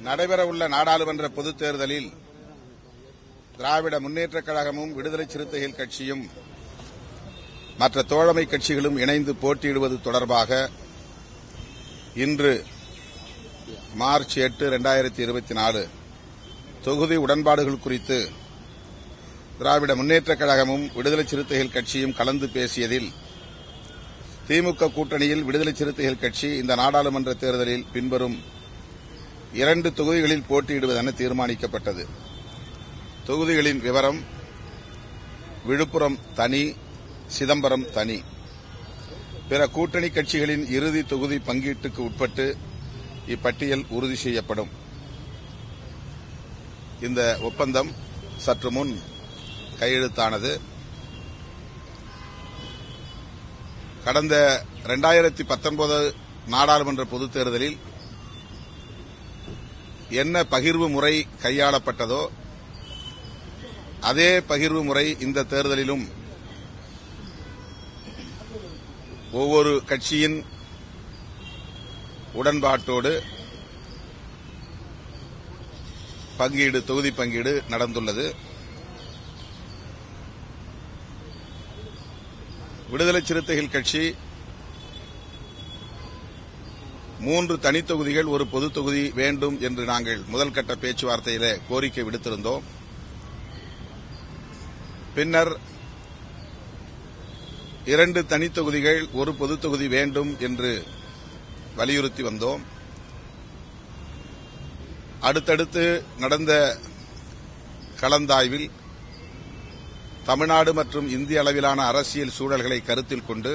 நடைபெறவுள்ள நாடாளுமன்ற பொதுத் தேர்தலில் திராவிட முன்னேற்றக் கழகமும் விடுதலை சிறுத்தைகள் கட்சியும் மற்ற தோழமை கட்சிகளும் இணைந்து போட்டியிடுவது தொடர்பாக இன்று மார்ச் எட்டு இரண்டாயிரத்தி இருபத்தி நாலு தொகுதி உடன்பாடுகள் குறித்து திராவிட முன்னேற்றக் கழகமும் விடுதலை சிறுத்தைகள் கட்சியும் கலந்து பேசியதில் திமுக கூட்டணியில் விடுதலை சிறுத்தைகள் கட்சி இந்த நாடாளுமன்ற தேர்தலில் பின்வரும் இரண்டு தொகுதிகளில் போட்டியிடுவதென தீர்மானிக்கப்பட்டது. தொகுதிகளின் விவரம் விழுப்புரம் தனி சிதம்பரம் தனி. பிற கூட்டணி கட்சிகளின் இறுதி தொகுதி பங்கீட்டுக்கு உட்பட்டு இப்பட்டியல் உறுதி செய்யப்படும். இந்த ஒப்பந்தம் சற்று முன் கையெழுத்தானது. கடந்த இரண்டாயிரத்தி பத்தொன்பது நாடாளுமன்ற பொதுத் தேர்தலில் என்ன பகிர்வு முறை கையாளப்பட்டதோ அதே பகிர்வு முறை இந்த தேர்தலிலும் ஒவ்வொரு கட்சியின் உடன்பாட்டோடு பங்கீடு தொகுதி பங்கீடு நடந்துள்ளது. விடுதலை சிறுத்தைகள் கட்சி மூன்று தனித்தொகுதிகள் ஒரு பொது தொகுதி வேண்டும் என்று நாங்கள் முதல் கட்ட பேச்சுவார்த்தையில கோரிக்கை விடுத்திருந்தோம். பின்னர் இரண்டு தனித்தொகுதிகள் ஒரு பொது தொகுதி வேண்டும் என்று வலியுறுத்தி வந்தோம். அடுத்தடுத்து நடந்த கலந்தாய்வில் தமிழ்நாடு மற்றும் இந்திய அளவிலான அரசியல் சூழல்களை கருத்தில் கொண்டு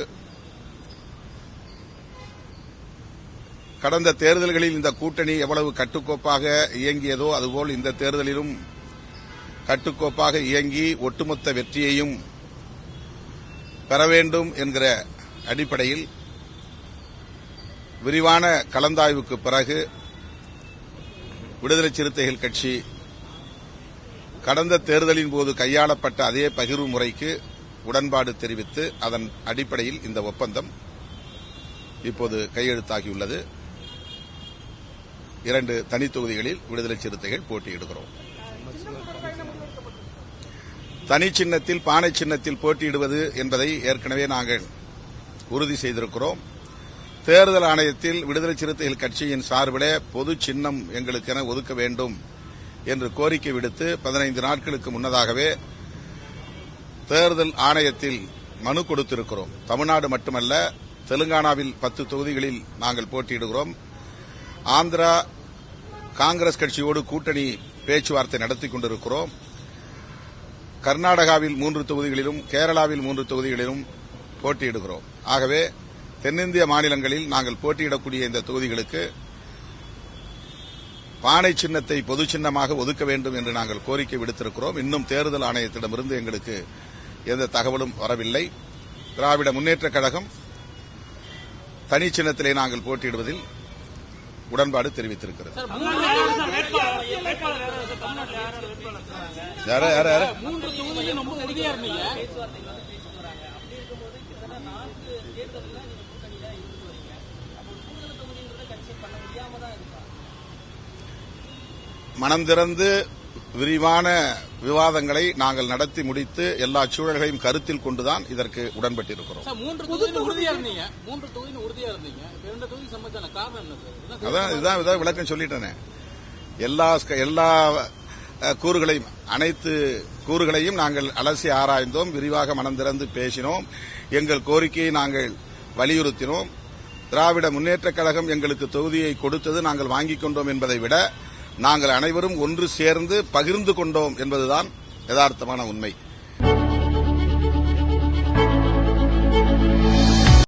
கடந்த தேர்தல்களில் இந்த கூட்டணி எவ்வளவு கட்டுக்கோப்பாக இயங்கியதோ அதுபோல் இந்த தேர்தலிலும் கட்டுக்கோப்பாக இயங்கி ஒட்டுமொத்த வெற்றியையும் பெற வேண்டும் என்கிற அடிப்படையில் விரிவான கலந்தாய்வுக்கு பிறகு விடுதலை சிறுத்தைகள் கட்சி கடந்த தேர்தலின் போது கையாளப்பட்ட அதே பகிர்வு முறைக்கு உடன்பாடு தெரிவித்து அதன் அடிப்படையில் இந்த ஒப்பந்தம் இப்போது கையெழுத்தாகியுள்ளது. இரண்டு தனி தொகுதிகளில் விடுதலை சிறுத்தைகள் போட்டியிடுகிறோம். தனி சின்னத்தில் பானை சின்னத்தில் போட்டியிடுவது என்பதை ஏற்கனவே நாங்கள் உறுதி செய்திருக்கிறோம். தேர்தல் ஆணையத்தில் விடுதலை சிறுத்தைகள் கட்சியின் சார்பிலே பொது சின்னம் எங்களுக்கென ஒதுக்க வேண்டும் என்று கோரிக்கை விடுத்து பதினைந்து நாட்களுக்கு முன்னதாகவே தேர்தல் ஆணையத்தில் மனு கொடுத்திருக்கிறோம். தமிழ்நாடு மட்டுமல்ல தெலுங்கானாவில் பத்து தொகுதிகளில் நாங்கள் போட்டியிடுகிறோம். ஆந்திரா காங்கிரஸ் கட்சியோடு கூட்டணி பேச்சுவார்த்தை நடத்திக் கொண்டிருக்கிறோம். கர்நாடகாவில் மூன்று தொகுதிகளிலும் கேரளாவில் மூன்று தொகுதிகளிலும் போட்டியிடுகிறோம். ஆகவே தென்னிந்திய மாநிலங்களில் நாங்கள் போட்டியிடக்கூடிய இந்த தொகுதிகளுக்கு பானை சின்னத்தை பொது சின்னமாக ஒதுக்க வேண்டும் என்று நாங்கள் கோரிக்கை விடுத்திருக்கிறோம். இன்னும் தேர்தல் ஆணையத்திடமிருந்து எங்களுக்கு எந்த தகவலும் வரவில்லை. திராவிட முன்னேற்றக் கழகம் தனி சின்னத்திலே நாங்கள் போட்டியிடுவதில் உடன்பாடு தெரிவித்திருக்கிறது. மனம் திறந்து விரிவான விவாதங்களை நாங்கள் நடத்தி முடித்து எல்லா சூழல்களையும் கருத்தில் கொண்டுதான் இதற்கு உடன்பட்டிருக்கிறோம். அதான் இதுதான் இதான் விளக்கம் சொல்லிட்டேனே. எல்லா எல்லா கூறுகளையும் அனைத்து கூறுகளையும் நாங்கள் அலசி ஆராய்ந்தோம். விரிவாக மனம் திறந்து பேசினோம். எங்கள் கோரிக்கையை நாங்கள் வலியுறுத்தினோம். திராவிட முன்னேற்றக் கழகம் எங்களுக்கு தொகுதியை கொடுத்தது நாங்கள் வாங்கிக் கொண்டோம் என்பதை விட நாங்கள் அனைவரும் ஒன்று சேர்ந்து பகிர்ந்து கொண்டோம் என்பதுதான் யதார்த்தமான உண்மை.